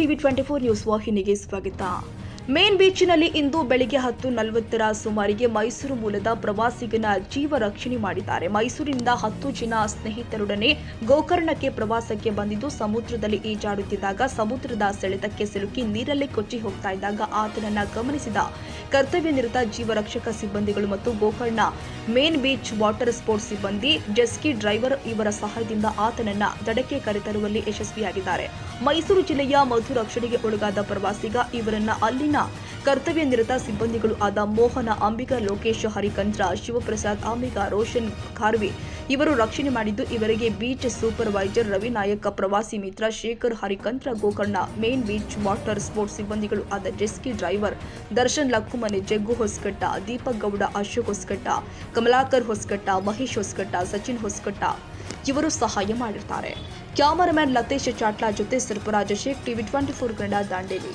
TV twenty four news ವಾಹಿನಿಗೆ ಸ್ವಾಗತ. Main ಬೀಚ್ನಲ್ಲಿ ಇಂದು ಬೆಳಿಗ್ಗೆ ಹತ್ತು ನಲವತ್ತರ ಸುಮಾರಿಗೆ ಮೈಸೂರು ಮೂಲದ ಪ್ರವಾಸಿಗನ ಜೀವ ರಕ್ಷಣೆ ಮಾಡಿದ್ದಾರೆ. ಮೈಸೂರಿನಿಂದ ಹತ್ತು ಜನ ಸ್ನೇಹಿತರೊಡನೆ ಗೋಕರ್ಣಕ್ಕೆ ಪ್ರವಾಸಕ್ಕೆ ಬಂದಿದ್ದು ಸಮುದ್ರದಲ್ಲಿ ಈಜಾಡುತ್ತಿದ್ದಾಗ ಸಮುದ್ರದ ಸೆಳೆತಕ್ಕೆ ಸಿಲುಕಿ ನೀರಲ್ಲಿ ಕೊಚ್ಚಿ ಹೋಗ್ತಾ ಇದ್ದಾಗ ಆತನನ್ನ ಗಮನಿಸಿದ ಕರ್ತವ್ಯ ನಿರತ ಜೀವರಕ್ಷಕ ಸಿಬ್ಬಂದಿಗಳು ಮತ್ತು Gokarna main beach water sports ಸಿಬ್ಬಂದಿ ಜೆಸ್ಕಿ ಡ್ರೈವರ್ ಇವರ ಸಹಾಯದಿಂದ ಆತನನ್ನ ದಡಕ್ಕೆ ಕರೆತರುವಲ್ಲಿ ಯಶಸ್ವಿಯಾಗಿದ್ದಾರೆ. ಮೈಸೂರು ಜಿಲ್ಲೆಯ ಮಧು ರಕ್ಷಣೆಗೆ ಒಳಗಾದ ಪ್ರವಾಸಿಗ ಇವರನ್ನ ಅಲ್ಲಿನ ಕರ್ತವ್ಯ ನಿರತ ಸಿಬ್ಬಂದಿಗಳು ಆದ ಮೋಹನ, ಅಂಬಿಕಾ, ಲೋಕೇಶ್ ಹರಿಕಂದ್ರ ಶಿವಪ್ರಸಾದ್ ಅಂಬಿಕಾ ರೋಷನ್, ಖಾರ್ವಿ ಇವರು ರಕ್ಷಣೆ ಮಾಡಿದ್ದು ಇವರಿಗೆ ಬೀಚ್ ಸೂಪರ್ವೈಸರ್ ರವಿ ನಾಯಕ, ಪ್ರವಾಸಿ ಮಿತ್ರ Shekhar, Harikantra, Gokarna, main beach water sports ಸಿಬ್ಬಂದಿಗಳು ಆದ jet ski driver Darshan Lakkumane, Jaggu Hosakatta, Deepak Gowda, Ashok Hosakatta, Kamalakar Hosakatta, Mahesh Hosakatta, Sachin Hosakatta ಇವರು ಸಹಾಯ ಮಾಡಿರ್ತಾರೆ. ಕ್ಯಾಮರಾಮ್ಯಾನ್ ಲತೇಶ್ ಚಾಟ್ಲಾ ಜೊತೆ Sarparaja Sheikh, TV twenty four Kannada Dandeli.